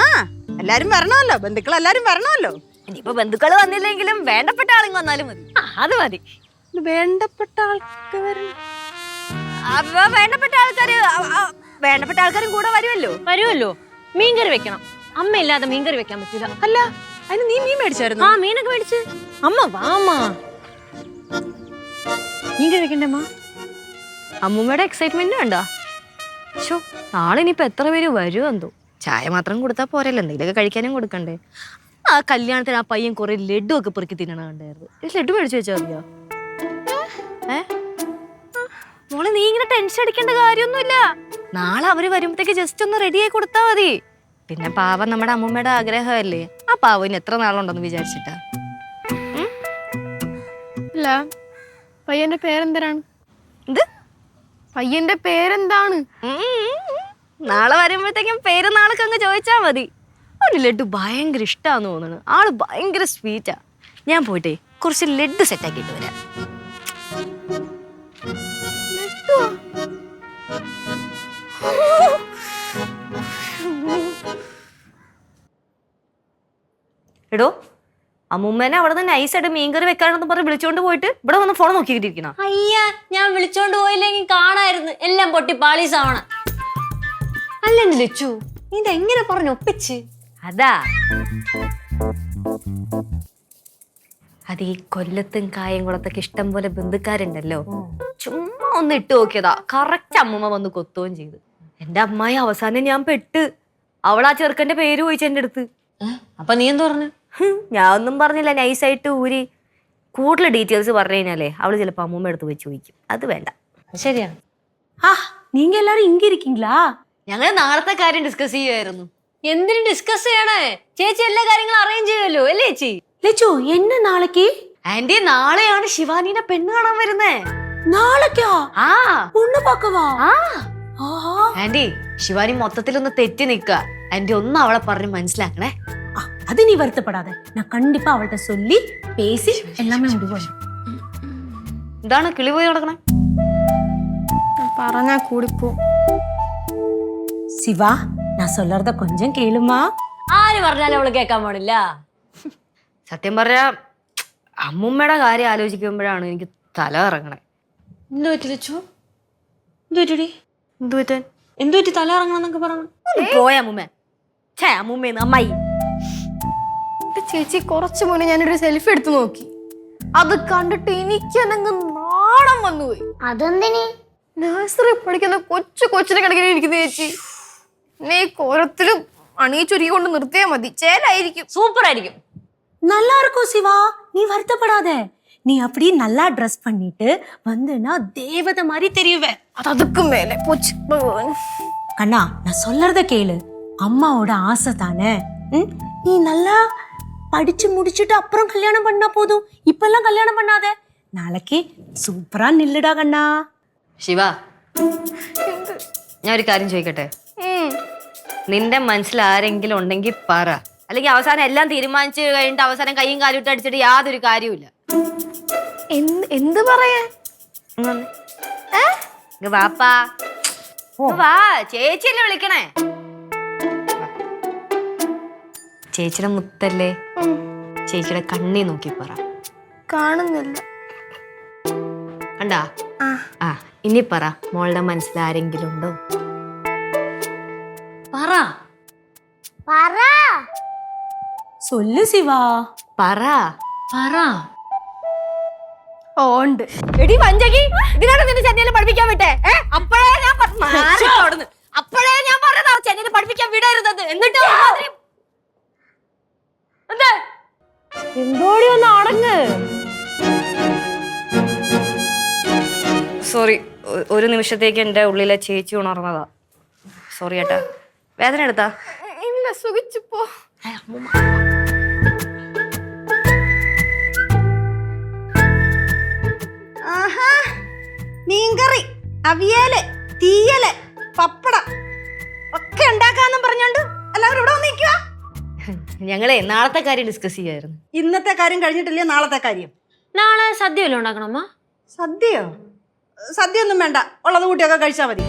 ആ എല്ലാരും വരണമല്ലോ. ബന്ധുക്കൾ എല്ലാരും വരണമല്ലോ. ഇനിയിപ്പോ ബന്ധുക്കൾ വന്നില്ലെങ്കിലും വേണ്ടപ്പെട്ട ആളും വന്നാലും മതി. ആ, അത് മതി. വേണ്ടപ്പെട്ട ആൾക്ക് വരണം അപ്പൊ വേണ്ടപ്പെട്ട ആൾക്കാര് വേണ്ടപ്പെട്ട ആൾക്കാരും കൂടെ വരുമല്ലോ? വരുമല്ലോ. മീൻകറി വെക്കണം. അമ്മ ഇല്ലാതെ മീൻകറി വെക്കാൻ പറ്റില്ല. അല്ല അതിന് നീ മീൻ മേടിച്ചായിരുന്നു? ആ മീനൊക്കെ മേടിച്ച്. അമ്മ വാമ്മ മീൻകറി വെക്കണ്ടേ അമ്മ? അമ്മൂമ്മയുടെ എക്സൈറ്റ്മെന്റ് വേണ്ട ഷോ നാളെ ഇനിയിപ്പോ എത്ര പേര് വരുമോ എന്തോ ചായ മാത്രം കൊടുത്താൽ പോരല്ലോ. എന്തെങ്കിലുമൊക്കെ കഴിക്കാനും കൊടുക്കണ്ടേ. ആ കല്യാണത്തിന് ആ പയ്യൻ കുറെ ലഡു ഒക്കെ പെറുക്കി തിന്നണ കണ്ടായിരുന്നു ഈ ലഡു മേടിച്ചു വെച്ചാൽ മതിയോ ഏ? മോളെ നീ ഇങ്ങനെ ടെൻഷൻ അടിക്കേണ്ട കാര്യമൊന്നുമില്ല. നാളെ അവർ വരുമ്പോഴത്തേക്ക് ജസ്റ്റ് ഒന്ന് റെഡിയായി ആയി കൊടുത്താൽ മതി. പിന്നെ പാവം നമ്മുടെ അമ്മൂമ്മയുടെ ആഗ്രഹമല്ലേ? ആ പാവന് എത്ര നാളുണ്ടെന്ന് വിചാരിച്ചിട്ടാ? അല്ല പയ്യന്റെ പേരെന്തരാണ് എന്ത്? പയ്യന്റെ പേരെന്താണ്. നാളെ വരുമ്പോഴത്തേക്കും പേര് നാളൊക്കെ അങ്ങ് ചോദിച്ചാൽ മതി. ഒരു ലഡു ഭയങ്കര ഇഷ്ടാന്ന് തോന്നുന്നു. ആൾ ഭയങ്കര സ്വീറ്റാ ഞാൻ പോയിട്ടേ കുറച്ച് ലഡു സെറ്റ് ആക്കിയിട്ട് വരാം. എടോ അമ്മൂമ്മേനെ അവിടെ നിന്ന് നൈസായിട്ട് മീൻകറി വെക്കാനെന്ന് പറഞ്ഞ് വിളിച്ചോണ്ട് പോയിട്ട് ഇവിടെ വന്ന് ഫോൺ നോക്കിയിട്ടിരിക്കണം? അയ്യ ഞാൻ വിളിച്ചോണ്ട് പോയില്ലെങ്കിൽ കാണായിരുന്നു. എല്ലാം പൊട്ടി പാളീസാവണ അല്ലെന്ന് ലച്ചു ഇതെങ്ങനെ പറഞ്ഞൊപ്പിച്ച് അതാ. അത് ഈ കൊല്ലത്തും കായംകുളത്തൊക്കെ ഇഷ്ടം പോലെ ബന്ധുക്കാരുണ്ടല്ലോ. ചുമ്മാ ഒന്ന് ഇട്ട് നോക്കിയതാ. കറക്റ്റ് അമ്മമ്മ വന്ന് കൊത്തുകയും ചെയ്തു. എന്റെ അമ്മായി അവസാനം ഞാൻ പെട്ട്. അവളാ ചെറുക്കന്റെ പേര് ചോദിച്ചു എന്റെ അടുത്ത്. അപ്പൊ നീ എന്താ പറഞ്ഞു? ഞാൻ ഒന്നും പറഞ്ഞില്ല. നൈസായിട്ട് ഊരി. കൂടുതൽ ഡീറ്റെയിൽസ് പറഞ്ഞു കഴിഞ്ഞാലേ അവൾ ചിലപ്പോ അമ്മൂമ്മ എടുത്ത് പോയി ചോദിക്കും. അത് വേണ്ട. ശരിയാ ആ നീങ്ക എല്ലാരും ഇങ്ങിരിക്കீங்களா ഞങ്ങൾ നാളത്തെ കാര്യം ഡിസ്കസ് ചെയ്യുമായിരുന്നു എന്തിനും ഡിസ്കസ് ചെയ്യണേ? ചേച്ചി എല്ലാ കാര്യങ്ങളും അറേഞ്ച് ചെയ്യുമല്ലോ അല്ലേ ചേച്ചി? ലച്ചു എന്നെ നാളേക്ക്? ആന്റി നാളെയാണ് ശിവാനീനെ പെണ്ണ് കാണാൻ വരുന്നേ. നാളേക്കോ? ആ. പൊണ്ണു പാക്കവാ? ആന്റി ശിവാനി മൊത്തത്തിൽ ഒന്ന് തെറ്റി നിക്ക ആന്റി ഒന്ന് അവളെ പറഞ്ഞ് മനസ്സിലാക്കണേ. അത് നീ വരുത്തപ്പെടാതെ. ഞാൻ കണ്ടിപ്പ അവളുടെ സൊല്ലി പേസി എല്ലാമേ മുടിവ് ഇതാണ് കിളി പോയി നടക്കണേ? പറഞ്ഞാ കൂടിപ്പോ. சிவா நான் சொல்றத கொஞ்சம் கேளுமா ആര് പറഞ്ഞാലും അവള് കേൾക്കാൻ പാടില്ല സത്യം പറഞ്ഞ അമ്മുമ്മയുടെ കാര്യം ആലോചിക്കുമ്പോഴാണ് എനിക്ക് തല ഇറങ്ങണേ എന്ത് പറ്റി ലച്ചു എന്ത് പറ്റിടി എന്തു പറ്റാൻ എന്ത് പറ്റി തല ഇറങ്ങണമെന്നൊക്കെ പറഞ്ഞു ഒന്ന് പോയ അമ്മുമ്മ ഛേ അമ്മുമ്മേന്ന് അമ്മായി ചേച്ചി കുറച്ചു മുന്നേ ഞാനൊരു സെൽഫി എടുത്തു നോക്കി അത് കണ്ടിട്ട് എനിക്ക് അനങ്ങ് നാണം വന്നുപോയി അതെന്തിന് നഴ്സറി പഠിക്കുന്ന കൊച്ചു കൊച്ചിനെ കണക്കിന് ഇരിക്കുന്ന ചേച്ചി എന്നെ ഈ കോലത്തിലും അണിയിച്ചൊരുക്കി കൊണ്ട് നിർത്തിയാൽ മതി ചേലായിരിക്കും സൂപ്പർ ആയിരിക്കും நல்லா இருக்கும் சிவா நீ வருத்தப்படாத நீ அப்படியே நல்லா ட்ரெஸ் பண்ணிட்டு வந்தனா தேவதை மாதிரி தெரியுவ അത് അതുക്കും മേലെ കൊച്ചു ഭഗവാൻ கண்ணா நான் சொல்றத கேளு அம்மாவோட ஆசை தானே ம்? நீ நல்லா படிச்சு முடிச்சுட்டு அப்புறம் கல்யாணம் பண்ணா போதும் இப்பெல்லாம் கல்யாணம் பண்ணாத நாளைக்கு சூப்பரா நில்லுடா கண்ணா ശിവ ഞാൻ ഒരു കാര്യം ചോദിക്കട്ടെ നിന്റെ മനസ്സിൽ ആരെങ്കിലും ഉണ്ടെങ്കിൽ പറ. അല്ലെങ്കിൽ അവസാനം എല്ലാം തീരുമാനിച്ചു കഴിഞ്ഞിട്ട് അവസാനം കൈയും കാലും ഇട്ട് അടിച്ചിട്ട് യാതൊരു കാര്യമില്ല എന്ത് ഇങ്ങ് വാപ്പാ. വാ ചേച്ചിയല്ലേ വിളിക്കണേ. ചേച്ചിയുടെ മുത്തല്ലേ? ചേച്ചിയുടെ കണ്ണി നോക്കി പറ. കാണുന്നില്ല. കണ്ടാ? ആ ഇനി പറ മോളുടെ മനസ്സിൽ ആരെങ്കിലും ഉണ്ടോ? പറ പറ சொல்லு சிவா പറ പറ ഓ ഉണ്ട് എടി വഞ്ചകി ഇതിനാണ് നിന്റെ ചെന്നൈയിൽ പഠിപ്പിക്കാൻ വിട്ടേ ഏ? അപ്പോഴേ ഞാൻ പ- മാറി അവിടുന്ന്. അപ്പോഴേ ഞാൻ പറഞ്ഞതാ ചെന്നൈയിൽ പഠിപ്പിക്കാൻ വിടരുതെന്ന് എന്നിട്ട് ഒരുമാതിരി- എന്ത് എന്തോടി ഒന്ന് അടങ്ങ് സോറി ഒരു നിമിഷത്തേക്ക് എൻ്റെ ഉള്ളിലെ ചേച്ചി ഉണർന്നതാ സോറി ഏട്ടാ വേദന എടുത്താ? ഇല്ല സുഖിച്ചു പോ. ആഹാ മീൻകറി അവിയൽ തീയൽ പപ്പടം ഒക്കെ ഉണ്ടാക്കാന്നും പറഞ്ഞോണ്ട് എല്ലാവരും ഇവിടെ വന്നിരിക്കുക ഞങ്ങളെ നാളത്തെ കാര്യം ഡിസ്കസ് ചെയ്യായിരുന്നു ഇന്നത്തെ കാര്യം കഴിഞ്ഞിട്ടില്ലേ നാളത്തെ കാര്യം? നാളെ സദ്യ വല്ലതും ഉണ്ടാക്കണമ്മ സദ്യയോ? സദ്യ ഒന്നും വേണ്ട. ഉള്ളത് കൂട്ടിയൊക്കെ കഴിച്ചാൽ മതി.